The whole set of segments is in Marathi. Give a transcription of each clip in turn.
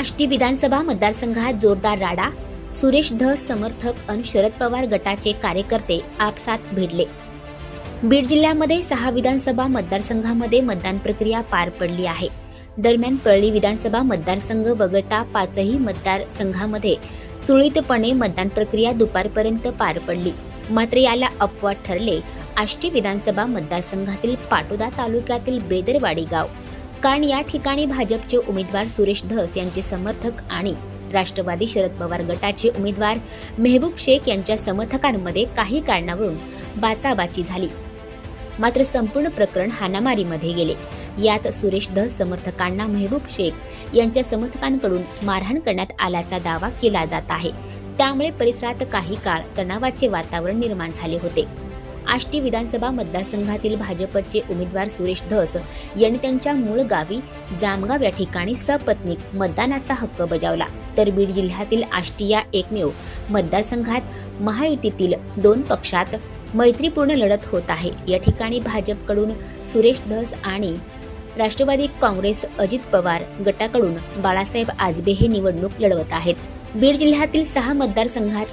आष्टी विधानसभा मतदारसंघात जोरदार राडा सुरेश धस समर्थक अन शरद पवार गटाचे कार्यकर्ते आपसात भिडले. बीड जिल्ह्यामध्ये सहा विधानसभा मतदारसंघामध्ये मतदान प्रक्रिया पार पडली आहे. दरम्यान परळी विधानसभा मतदारसंघ वगळता पाचही मतदारसंघामध्ये सुळीतपणे मतदान प्रक्रिया दुपारपर्यंत पार पडली. मात्र याला अपवाद ठरले आष्टी विधानसभा मतदारसंघातील पाटोदा तालुक्यातील बेदरवाडी गाव. कारण या ठिकाणी भाजपचे उमेदवार सुरेश धस यांचे समर्थक आणि राष्ट्रवादी शरद पवार गटाचे उमेदवार मेहबूब शेख यांच्या समर्थकांमध्ये काही कारणावरून बाचाबाची झाली. मात्र संपूर्ण प्रकरण हानामारीमध्ये गेले. यात सुरेश धस समर्थकांना मेहबूब शेख यांच्या समर्थकांकडून मारहाण करण्यात आल्याचा दावा केला जात आहे. त्यामुळे परिसरात काही काळ तणावाचे वातावरण निर्माण झाले होते. आष्टी विधानसभा मतदारसंघातील भाजपचे उमेदवार सुरेश धस यांनी त्यांच्या मूळ गावी जामगाव या ठिकाणी सपत्नीक मतदानाचा हक्क बजावला. तर बीड जिल्ह्यातील आष्टी या एकमेव मतदारसंघात महायुतीतील दोन पक्षात मैत्रीपूर्ण लढत होत आहे. या ठिकाणी भाजपकडून सुरेश धस आणि राष्ट्रवादी काँग्रेस अजित पवार गटाकडून बाळासाहेब आजबे हे निवडणूक लढवत आहेत. बीड जिल्ह्यातील सहा मतदारसंघात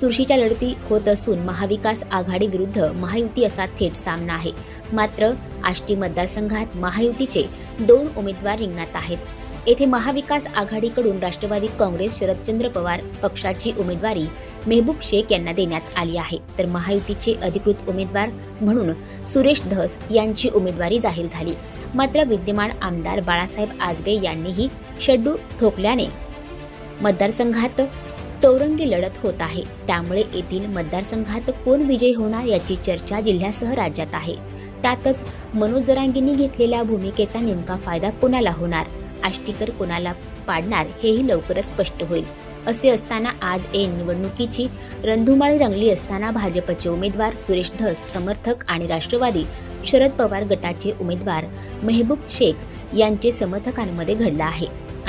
चुरशीच्या लढती होत असून महाविकास आघाडी विरुद्ध महायुती असा थेट सामना आहे. मात्र आष्टी मतदारसंघात महायुतीचे दोन उमेदवार रिंगणात आहेत. येथे महाविकास आघाडीकडून राष्ट्रवादी काँग्रेस शरदचंद्र पवार पक्षाची उमेदवारी मेहबूब शेख यांना देण्यात आली आहे. तर महायुतीचे अधिकृत उमेदवार म्हणून सुरेश धस यांची उमेदवारी जाहीर झाली. मात्र विद्यमान आमदार बाळासाहेब आजबे यांनीही शड्डू ठोकल्याने मतदारसंघात चौरंगी लढत होत आहे. त्यामुळे येथील मतदारसंघात कोण विजयी होणार याची चर्चा जिल्ह्यासह राज्यात आहे. त्यातच मनोज जरांगींनी घेतलेल्या भूमिकेचा नेमका फायदा कोणाला होणार? आष्टीकर कोणाला पाडणार? हेही लवकरच स्पष्ट होईल. असे असताना आज ए निवडणुकीची रणधुमाळी रंगली असताना भाजपचे उमेदवार सुरेश धस समर्थक आणि राष्ट्रवादी शरद पवार गटाचे उमेदवार मेहबूब शेख यांचे समर्थकांमध्ये घडला आहे.